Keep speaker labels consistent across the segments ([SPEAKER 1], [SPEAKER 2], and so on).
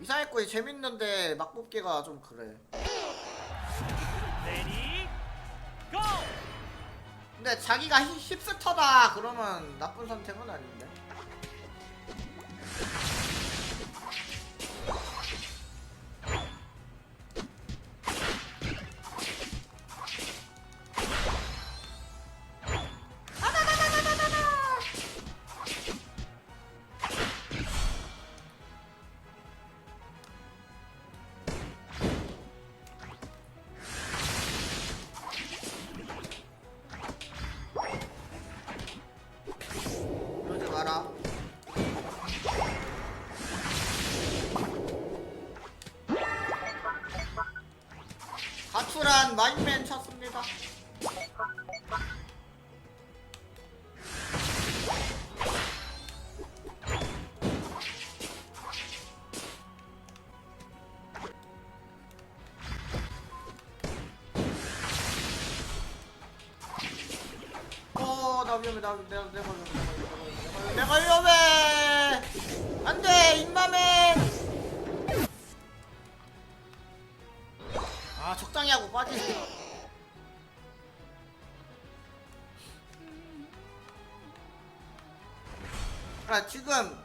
[SPEAKER 1] 이상했고 재밌는데 막 뽑기가 좀 그래.
[SPEAKER 2] 레디 고!
[SPEAKER 1] 근데 자기가 히- 힙스터다 그러면 나쁜 선택은 아닌데. 마라. 가출한 마인맨 찾습니다. 어, 나 위험해, 나 내가 내가 위험해, 내가 위험해. 안돼, 임마맨. 아, 적당히 하고 빠지지. 아, 지금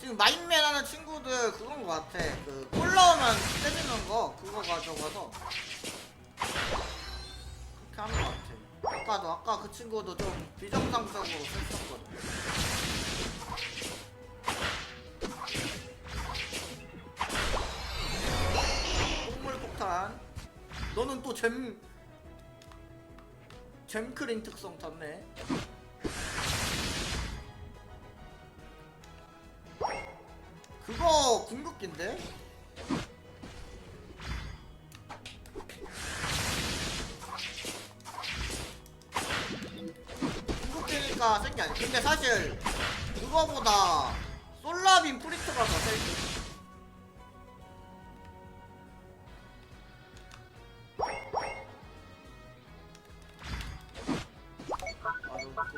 [SPEAKER 1] 지금 마인맨 하는 친구들 그건 거 같아. 그골 넣으면 때리는 거 그거 가져가서 그렇게 하는 거 같아. 아까도 아까 그 친구도 좀 비정상적으로 했었 너는 또 잼, 잼크린 특성 탔네. 그거 궁극기인데? 궁극기니까 센게 아니야. 근데 사실 그거보다 솔라빈 프리트가 더 셀지.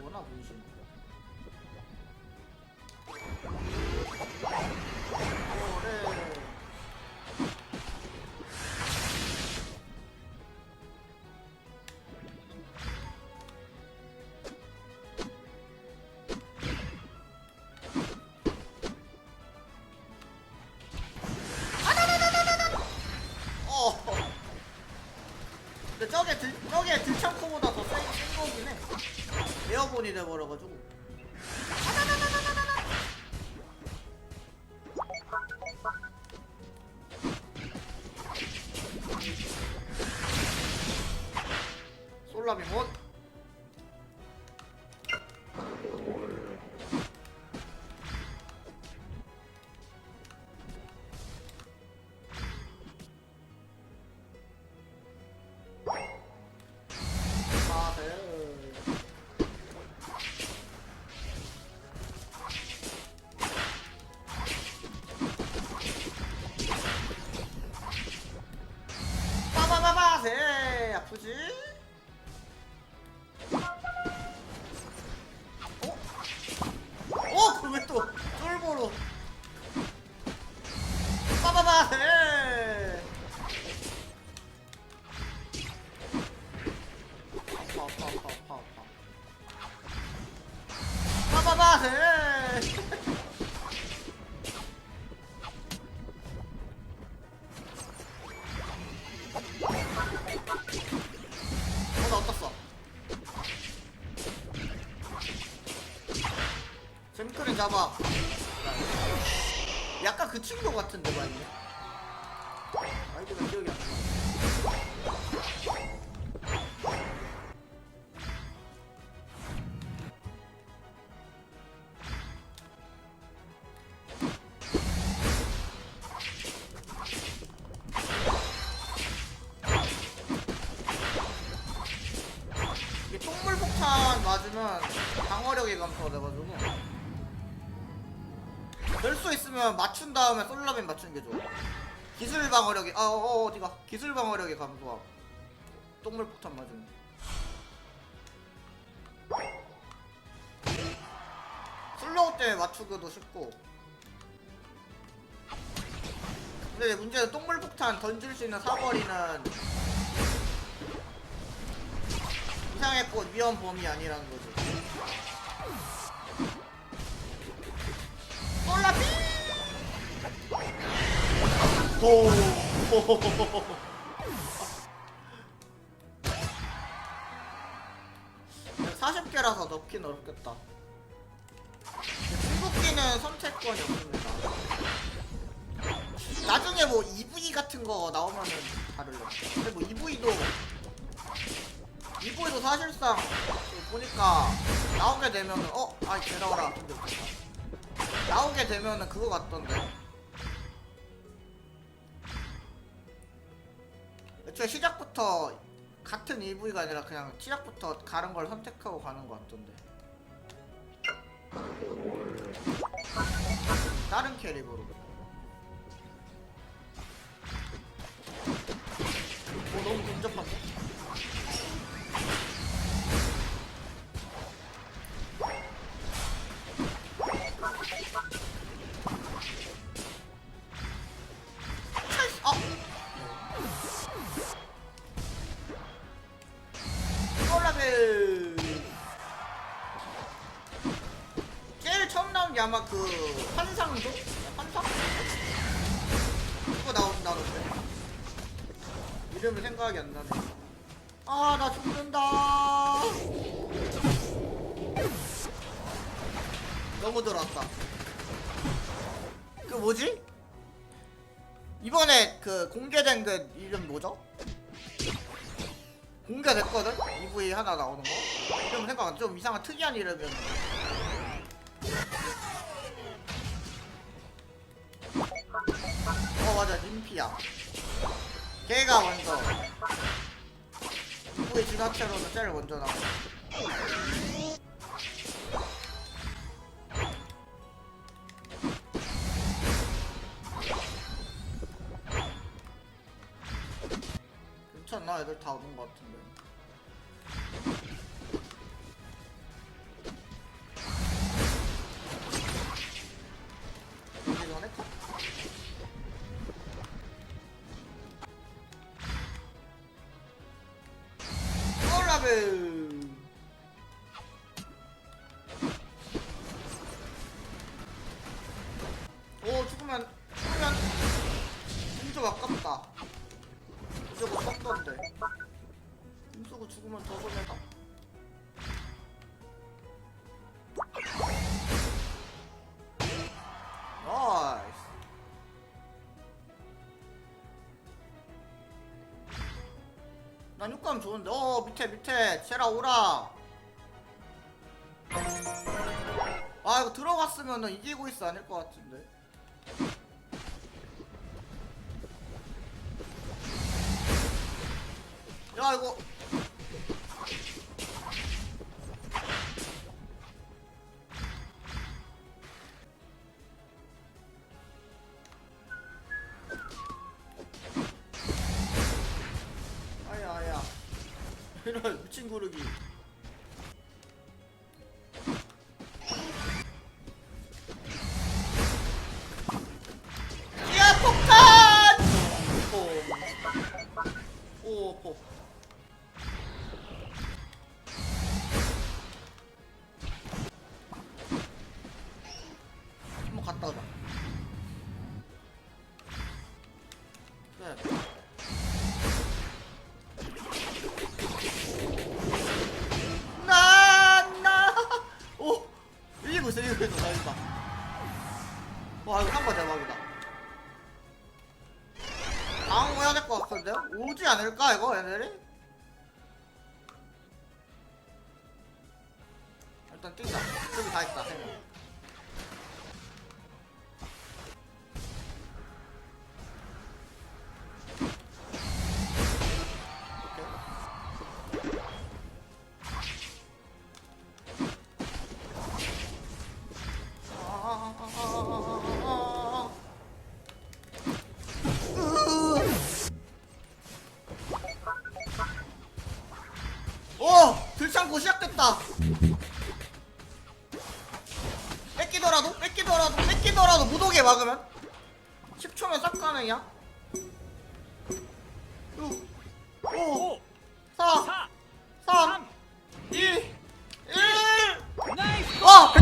[SPEAKER 1] 아, 너 그거나 에어본이 돼버려가지고. 솔라비몬. 잡아. 약간 그 친구 같은데, 맞네? 아이디가 기억이 안 나. 이게 똥물 폭탄 맞으면 방어력이 감소가 돼가지고 될 수 있으면 맞춘 다음에 솔라빈 맞추는 게 좋아. 기술 방어력이 아 어, 어, 어디가? 기술 방어력이 감소하고 똥물 폭탄 맞으면. 슬로우 때문에 맞추기도 쉽고. 근데 문제는 똥물 폭탄 던질 수 있는 사거리는 이상의 꽃 위험 범위 아니라는 거지. 솔라피! 오. 40개라서 넣긴 어렵겠다. 중국기는 선택권이 없습니다. 나중에 뭐 EV 같은 거 나오면은 다를래. 근데 뭐 EV도 EV도 사실상 그 보니까 나오게 되면은 어, 아이 데려와라. 근데 나오게 되면은 그거 같던데. 애초에 시작부터 같은 EV가 아니라 그냥 시작부터 다른 걸 선택하고 가는 것 같던데. 다른 캐릭으로. 콜라벨 제일 처음 나온 게 아마 그 환상도? 환상? 그거 나온다던데 이름이 생각이 안 나네 아 나 죽는다 너무 들어왔다 그 뭐지? 이번에 그 공개된 그 이름 뭐죠? 공개됐거든? EV 하나 나오는 거? 이름 생각 안- 좀 이상한 특이한 이름이었는데 어 맞아. 림피야. 걔가 먼저. EV 진화체로는 제일 먼저 나와. 괜찮나? 애들 다 오는 것 같은데 죽으면 죽으면 진짜 아깝다. 저거 썩던데. 힘쓰고 죽으면 더 손해다. 난 육감 좋은데. 어 밑에 밑에. 제라 오라. 아 이거 들어갔으면은 이기고 있어. 아닐 것 같은데 이런 미친 구르기 야 폭탄 오, 오, 폭. 갔다 오자. 네. 오지 않을까, 이거, 얘네들이? 일단 뛴다. 저기 다 있다, 세 명.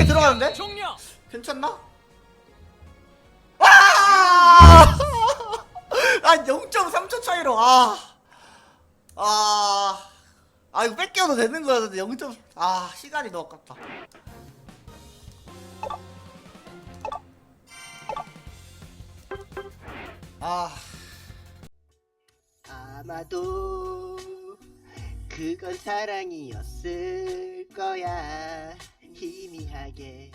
[SPEAKER 1] 와! 100개 들어가는데?
[SPEAKER 2] 종료.
[SPEAKER 1] 괜찮나? 와! 아 0.3초 차이로 아. 아. 아 이거 뺏겨도 되는 거였는데 0. 아 시간이 너무 아깝다. 아.
[SPEAKER 3] 아마도 그건 사랑이었을 거야 희미하게